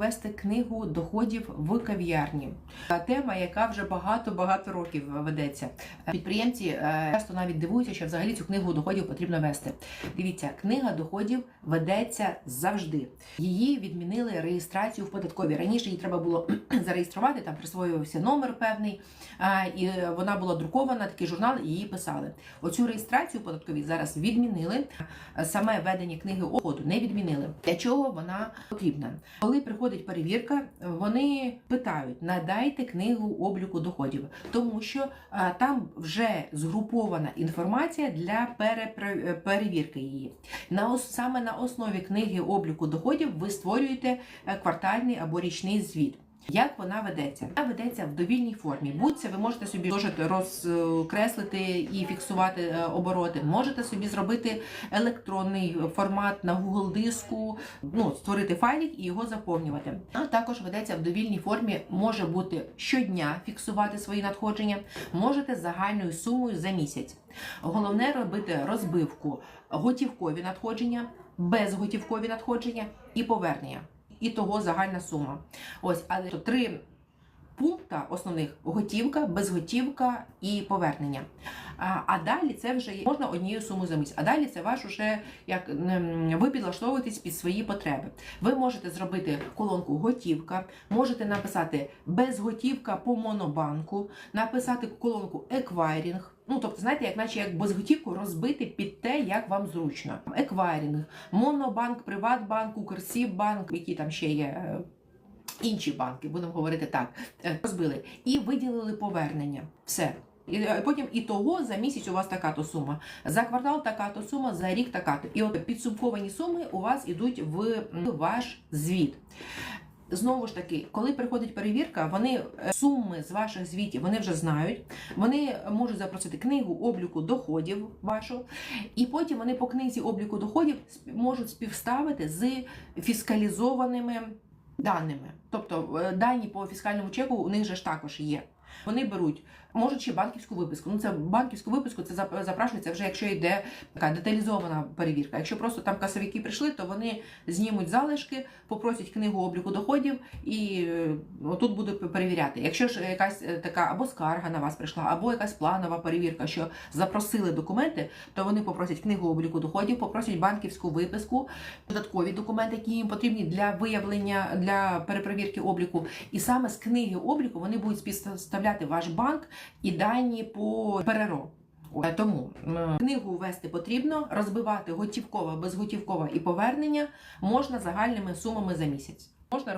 вести книгу доходів в кав'ярні. Е, Тема, яка вже багато-багато років ведеться. Е, Підприємці е, часто навіть дивуються, що взагалі цю книгу доходів потрібно вести. Дивіться, книга доходів ведеться завжди. Її відмінили реєстрацію в податковій. Раніше її треба було зареєструвати, там присвоювався номер певний, і вона була друкована, такий журнал, і її писали. Оцю реєстрацію податкові зараз відмінили. Саме ведення книги доходу не відмінили. Для чого вона потрібна? Коли приходить перевірка, вони питають: надайте книгу обліку доходів, тому що там вже згрупована інформація для перевірки її. На саме на основі книги обліку доходів ви створюєте е, квартальний або річний звіт. Як вона ведеться? Вона ведеться в довільній формі. Будь-це ви можете собі розкреслити і фіксувати е, обороти. Можете собі зробити електронний формат на Google диску, ну створити файлик і його заповнювати. А також ведеться в довільній формі. Може бути щодня фіксувати свої надходження. Можете загальною сумою за місяць. Головне робити розбивку готівкові надходження, безготівкові надходження і повернення. І того загальна сума. Ось, але три пункта основних: готівка, безготівка і повернення. А, далі це вже можна однією сумою за місяць. А далі це ваш уже як ви підлаштовуєтесь під свої потреби. Ви можете зробити колонку готівка, можете написати безготівка по монобанку, написати колонку еквайрінг. Ну, тобто, знаєте, як наче як безготівку розбити під те, як вам зручно. Еквайрінг, монобанк, Приватбанк, Укрсіббанк, які там ще є. Інші банки, будемо говорити так, е, розбили і виділили повернення. Все. І е, потім і того за місяць у вас така-то сума, за квартал така-то сума, за рік така-то. І от підсумковані суми у вас ідуть в ваш звіт. Знову ж таки, коли приходить перевірка, вони е, суми з ваших звітів вони вже знають. Вони можуть запросити книгу обліку доходів вашу, і потім вони по книзі обліку доходів можуть співставити з фіскалізованими даними. Тобто е, дані по фіскальному чеку у них же ж також є. Вони беруть, можуть ще банківську виписку. Ну це банківську виписку це зап- запрашується вже, якщо йде така деталізована перевірка. Якщо просто там касовики прийшли, то вони знімуть залишки, попросять книгу обліку доходів і е, отут будуть перевіряти. Якщо ж якась е, така або скарга на вас прийшла, або якась планова перевірка, що запросили документи, то вони попросять книгу обліку доходів, попросять банківську виписку, додаткові документи, які їм потрібні для виявлення для перепровірки обліку. І саме з книги обліку вони будуть співставляти ваш банк і дані по ПРРО. Е, Тому книгу вести потрібно, розбивати готівково, безготівкова і повернення можна загальними сумами за місяць.